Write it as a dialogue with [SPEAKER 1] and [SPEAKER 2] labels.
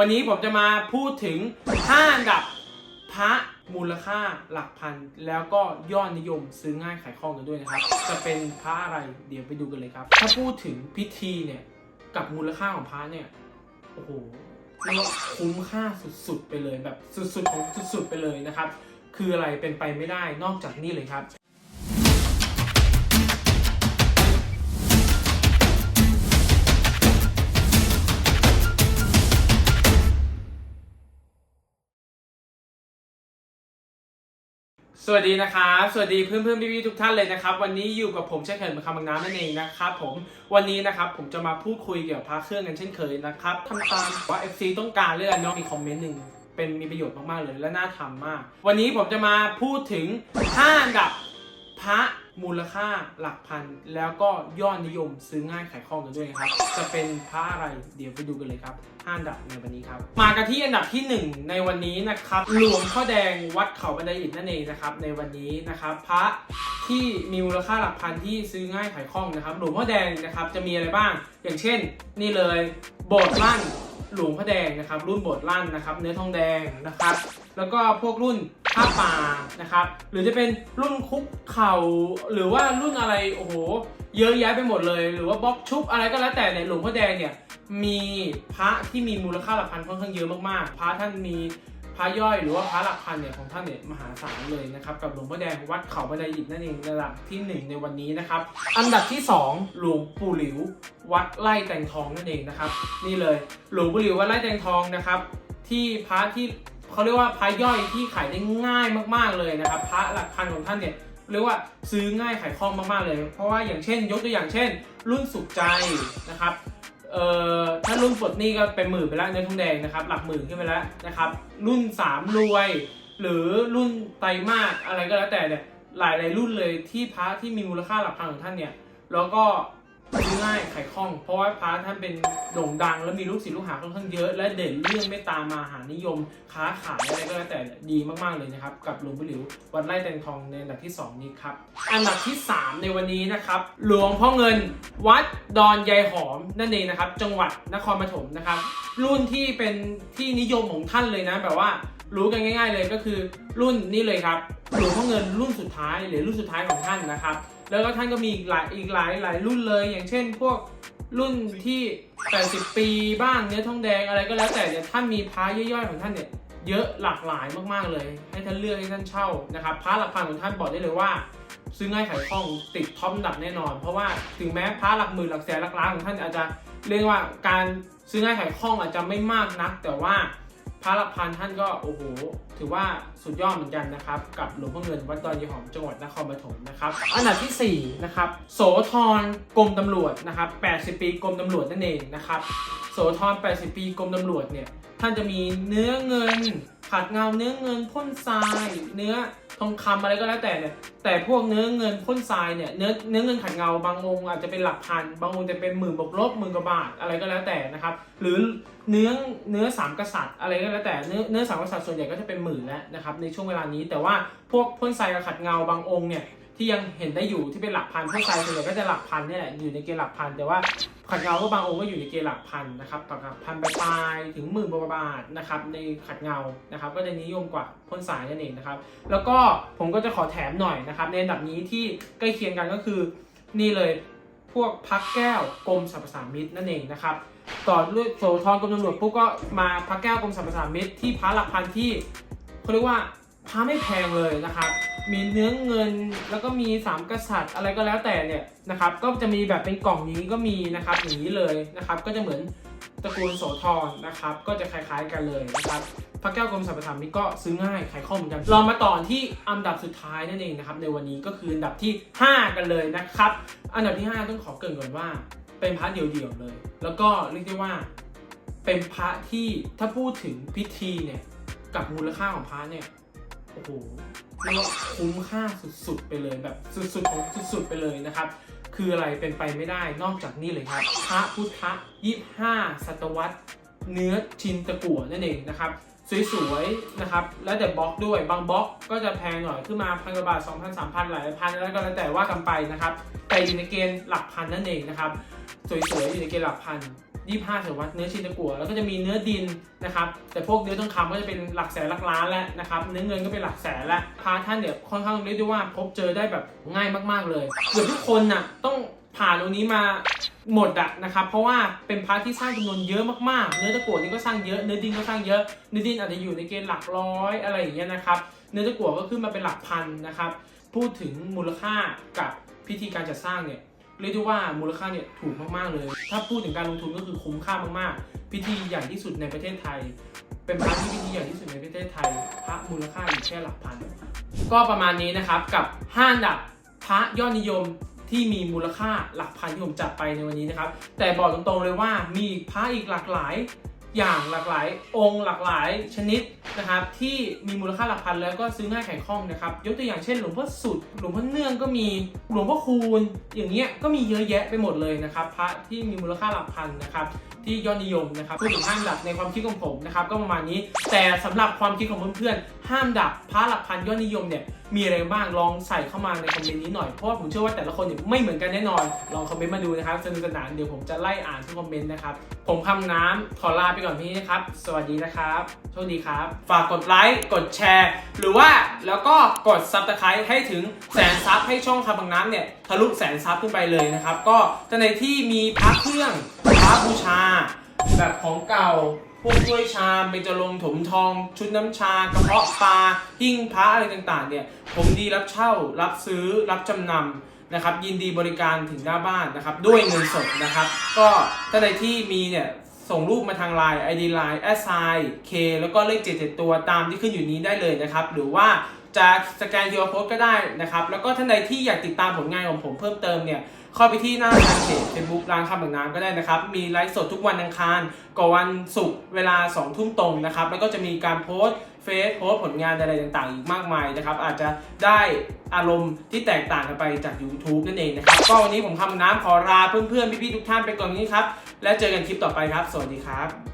[SPEAKER 1] วันนี้ผมจะมาพูดถึง 5 อันดับพระมูลค่าหลักพัน แล้วก็ยอดนิยมซื้อง่ายขายคล่องกันด้วยนะครับ จะเป็นพระอะไรเดี๋ยวไปดูกันเลยครับ ถ้าพูดถึงพิธีเนี่ยกับมูลค่าของพระเนี่ยโอ้โหเรียกว่าคุ้มค่าสุดๆไปเลยแบบสุดๆของสุดๆไปเลยนะครับ คืออะไรเป็นไปไม่ได้นอกจากนี่เลยครับ สวัสดีนะครับ สวัสดีเพื่อนเพื่อนๆพี่ๆทุกท่านเลยนะครับ วันนี้อยู่กับผมเช่นเคยเหมือนคำบางน้ำนั่นเองนะครับผมวันนี้นะครับผมจะมาพูดคุยเกี่ยวกับพระเครื่องกันเช่นเคยนะครับทำตามว่า FC ต้องการเรื่องน้องมีคอมเมนต์หนึ่งเป็นมีประโยชน์มากๆเลยและน่าทำมาก วันนี้ผมจะมาพูดถึง5อันดับพระ มูลค่าหลักพัน แล้วก็ยอดนิยมซื้อง่ายขายคล่องกันด้วยนะครับ จะเป็นพระอะไรเดี๋ยวไปดูกันเลยครับ5อันดับในวันนี้ครับ มากันที่อันดับที่ 1 ในวันนี้นะครับหลวงพ่อแดงวัดเขาบันไดอิฐนั่นเองนะครับในวันนี้นะครับพระที่มีมูลค่าหลักพันที่ซื้อง่ายขายคล่องนะครับหลวงพ่อแดงนะครับจะมีอะไรบ้าง อย่างเช่น นี่เลยโบสถ์ลั่นหลวงพ่อแดงนะครับรุ่นโบสถ์ลั่นนะครับเนื้อทองแดงนะครับ แล้วก็พวกรุ่น ผ้าป่านะครับ หรือจะเป็นรุ่นคุกเข่าหรือว่ารุ่นอะไรโอ้โหเยอะแยะไปหมดเลย หรือว่าบล็อกชุบอะไรก็แล้วแต่เนี่ยหลวงพ่อแดงเนี่ยมีพระที่มีมูลค่าหลักพันค่อนข้างเยอะมากๆ พระท่านมีพระย่อยหรือว่าพระหลักพันเนี่ยของท่านเนี่ยมหาศาลเลยนะครับกับหลวงพ่อแดงวัดเขาบันไดอิฐนั่นเองระดับที่หนึ่งในวันนี้นะครับ อันดับที่สองหลวงปู่หลิว วัดไร่แตงทองนั่นเองนะครับ นี่เลยหลวงปู่หลิววัดไร่แตงทองนะครับ ที่พระที่ เขาเรียกว่าพระย่อยที่ขายได้ง่ายมากๆเลยนะครับพระหลักพันของท่านเนี่ยเรียกว่าซื้อง่ายขายคล่องมากๆเลย เพราะว่าอย่างเช่น ยกตัวอย่างเช่น รุ่นสุขใจนะครับเอ่อถ้ารุ่นปลดหนี้ก็เป็นหมื่นไปแล้วเนื้อทองแดงนะครับหลักหมื่นขึ้นไปแล้วนะครับรุ่น 3 รวย หรือรุ่นไตรมาสอะไรก็แล้วแต่เนี่ยหลายหลายๆรุ่นเลยที่พระที่มีมูลค่าหลักพันของท่านเนี่ยแล้วก็ ง่ายขายคล่อง เพราะว่าพระท่านเป็นโด่งดัง และมีลูกศิษย์ลูกหาค่อนข้างเยอะ และเด่นเรื่องเมตตามมาหานิยม ค้าขายอะไรก็แล้วแต่ดีมากๆเลยนะครับ กับหลวงปู่หลิววัดไร่แตงทองในอันดับที่ 2 นี้ครับ อันดับที่ 3 ในวันนี้นะครับ หลวงพ่อเงิน วัดดอนยายหอมนั่นเองนะครับ จังหวัดนครปฐมนะครับ รุ่นที่เป็นที่นิยมของท่านเลยนะแบบว่ารู้กันง่าย ๆ เลยก็คือรุ่นนี้เลยครับหลวงพ่อเงินรุ่นสุดท้ายหรือรุ่นสุดท้ายของท่านนะครับ แล้วก็ท่านก็มีอีกหลายอีกหลายหลายรุ่นเลย อย่างเช่น พวกรุ่นที่ 80 ปีบ้างเนื้อทองแดงอะไรก็แล้วแต่เนี่ยท่านมีพระย่อยๆของท่านเนี่ยเยอะหลากหลายมากๆเลย ให้ท่านเลือกให้ท่านเช่านะครับพระหลักพันของท่านบอกได้เลยว่า ซื้อง่ายขายคล่องติดท็อปอันดับแน่นอน เพราะว่าถึงแม้พระหลักหมื่นหลักแสนหลักล้านของท่านอาจจะเรียกว่าการซื้อง่ายขายคล่องอาจจะไม่มากนัก แต่ว่า พระหลักพันท่านก็โอ้โหถือว่าสุดยอดเหมือนกันนะครับกับหลวงพ่อเงินวัดดอนยี่หอมจังหวัดนครปฐมนะครับอันดับที่สี่นะครับโสธรกรมตำรวจนะครับ80 ปีกรมตำรวจนั่นเองนะครับโสธร80 ปีกรมตำรวจเนี่ยท่านจะมีเนื้อเงินขัดเงาเนื้อเงินพ่นทรายเนื้อ ทองคำอะไรก็แล้วแต่เนี่ยแต่พวกเนื้อเงินพ่นทรายเนี่ยเนื้อเนื้อเงินขัดเงาบางองค์อาจจะเป็นหลักพันบางองค์จะเป็นหมื่นบวกลบหมื่นกว่าบาทอะไรก็แล้วแต่นะครับหรือเนื้อเนื้อสามกษัตริย์อะไรก็แล้วแต่เนื้อเนื้อสามกษัตริย์ส่วนใหญ่ก็จะเป็นหมื่นแล้วนะครับในช่วงเวลานี้ แต่ว่าพวกพ่นทรายกับขัดเงาบางองค์เนี่ยที่ยังเห็นได้อยู่ที่เป็นหลักพันพ่นทรายส่วนใหญ่ก็จะหลักพันเนี่ยแหละอยู่ในเกณฑ์หลักพันแต่ว่า ขัดเงาก็บางองค์ก็อยู่ในเกณฑ์หลักพันนะครับต่อกับพันปลายถึงหมื่นกว่าบาทนะครับในขัดเงานะครับก็จะนิยมกว่าพ่นทรายนั่นเองนะครับ แล้วก็ผมก็จะขอแถมหน่อยนะครับในอันดับนี้ที่ใกล้เคียงกันก็คือ นี่เลยพวกพักแก้วกรมสรรพสามิตนั่นเองนะครับต่อด้วยโสธรกรมตำรวจปุ๊บก็มาพักแก้วกรมสรรพสามิตที่พระหลักพันที่เขาเรียกว่า พระไม่แพงเลยนะครับ มีเนื้อเงินแล้วก็มีสามกษัตริย์อะไรก็แล้วแต่เนี่ยนะครับ ก็จะมีแบบเป็นกล่องนี้ก็มีนะครับอย่างนี้เลยนะครับ ก็จะเหมือนตระกูลโสธรนะครับ ก็จะคล้ายๆกันเลยนะครับพระแก้วกรมสรรพสามิตก็ซื้อง่ายขายคล่องเหมือนกันเรามาต่อที่อันดับสุดท้ายนั่นเองนะครับ ในวันนี้ก็คืออันดับที่ 5 กันเลยนะครับ อันดับที่ 5 ต้องขอเกริ่นก่อนว่า เป็นพระเดี่ยวๆเลย แล้วก็เรียกได้ว่าเป็นพระที่ถ้าพูดถึงพิธีเนี่ยกับมูลค่าของพระเนี่ย อ้โหเรียกว่าคุ้มค่าสุดๆไปเลยแบบสุดๆของสุดๆไปเลยนะครับ คืออะไรเป็นไปไม่ได้นอกจากนี่เลยครับพระพุทธ25ศตวรรษ เนื้อชินตะกั่วนั่นเองนะครับสวยๆนะครับ แล้วแต่บล็อกด้วยบางบล็อกก็จะแพงหน่อยขึ้นมาพันกว่าบาท2,000 3,000หลายพันแล้วก็แล้วแต่ว่ากันไปนะครับแต่อยู่ในเกณฑ์หลักพันนั่นเองนะครับ สวยๆอยู่ในเกณฑ์หลักพัน25ศตวรรษเนื้อชินตะกัวแล้วก็จะมีเนื้อดินนะครับ แต่พวกเนื้อทองคำก็จะเป็นหลักแสนหลักล้านแล้วนะครับ เนื้อเงินก็เป็นหลักแสนแล้วพระท่านเนี่ยค่อนข้างเรียกได้ว่าพบเจอได้แบบง่ายมากๆเลยเกือบทุกคนน่ะต้องผ่านตรงนี้มาหมดอะนะครับ เพราะว่าเป็นพระที่สร้างจำนวนเยอะมากๆ เนื้อตะกั่วนี่ก็สร้างเยอะเนื้อดินก็สร้างเยอะเนื้อดินอาจจะอยู่ในเกณฑ์หลักร้อยอะไรอย่างเงี้ยนะครับเนื้อตะกั่วก็ขึ้นมาเป็นหลักพันนะครับ พูดถึงมูลค่ากับพิธีการจัดสร้างเนี่ย เรียกได้ว่ามูลค่าเนี่ยถูกมากๆเลย ถ้าพูดถึงการลงทุนก็คือคุ้มค่ามากๆ พิธีใหญ่ที่สุดในประเทศไทย เป็นพระที่พิธีใหญ่ที่สุดในประเทศไทยพระมูลค่าอยู่แค่หลักพัน ก็ประมาณนี้นะครับกับห้าอันดับพระยอดนิยมที่มีมูลค่าหลักพันที่ผมจัดไปในวันนี้นะครับ แต่บอกตรงๆเลยว่ามีพระอีกหลากหลาย อย่างหลากหลายองค์หลากหลายชนิดนะครับที่มีมูลค่าหลักพันแล้วก็ซื้อง่ายแข่งคล่องนะครับยกตัวอย่างเช่นหลวงพ่อสุด หลวงพ่อเนื่องก็มีหลวงพ่อคูณ อย่างเงี้ยก็มีเยอะแยะไปหมดเลยนะครับพระที่มีมูลค่าหลักพันนะครับที่ยอดนิยมนะครับพูดถึงห้ามดับในความคิดของผมนะครับก็ประมาณนี้ แต่สำหรับความคิดของเพื่อนๆห้ามดับพระหลักพันยอดนิยมเนี่ย มีอะไรบ้างลองใส่เข้ามาในคอมเมนต์นี้หน่อยเพราะผมเชื่อว่าแต่ละคนเนี่ยไม่เหมือนกันแน่นอน ลองคอมเมนต์มาดูนะครับสนุกสนานเดี๋ยวผมจะไล่อ่านทุกคอมเมนต์นะครับผมคำน้ำขอลาไปก่อนพี่นะครับ สวัสดีนะครับโชคดีครับ ฝากกดไลค์กดแชร์ หรือว่าแล้วก็กดซับสไครต์ให้ถึงแสนซับให้ช่องคำบางน้ำเนี่ยทะลุแสนซับขึ้นไปเลยนะครับ ก็จะในที่มีพระเครื่องพระบูชา แบบของเก่า พวกถ้วยชามเบญจรงถมทอง ชุดน้ำชากระเพาะปลาหิ้งพระอะไรต่างๆเนี่ยผมดีรับเช่า รับซื้อรับจำนำนะครับ ยินดีบริการถึงหน้าบ้านนะครับ ด้วยเงินสดนะครับ ก็ถ้าใดที่มีเนี่ย ส่งรูปมาทาง Line ID Line s i k แล้วก็เลข77ตัวตามที่ขึ้นอยู่นี้ได้เลยนะครับ หรือว่าจะสแกน QR Code ก็ได้นะครับ แล้วก็ท่านใดที่อยากติดตามผลงานของผมเพิ่มเติมเนี่ยเข้าไปที่หน้าทางเพจ Facebook ร้านคำบางน้ำก็ได้นะครับ มีไลฟ์สดทุกวันอังคารกับวันศุกร์เวลา 2 ทุ่มตรงนะครับ แล้วก็จะมีการโพสต์เฟซโพสต์ผลงานอะไรต่างๆ อีกมากมายนะครับ อาจจะได้อารมณ์ที่แตกต่างกันไปจาก YouTube นั่นเองนะครับ ก็วันนี้ผมคำน้ำขอลาเพื่อนๆ พี่ๆ ทุกท่านไปก่อนนี้ครับ แล้วเจอกันคลิปต่อไปครับ สวัสดีครับ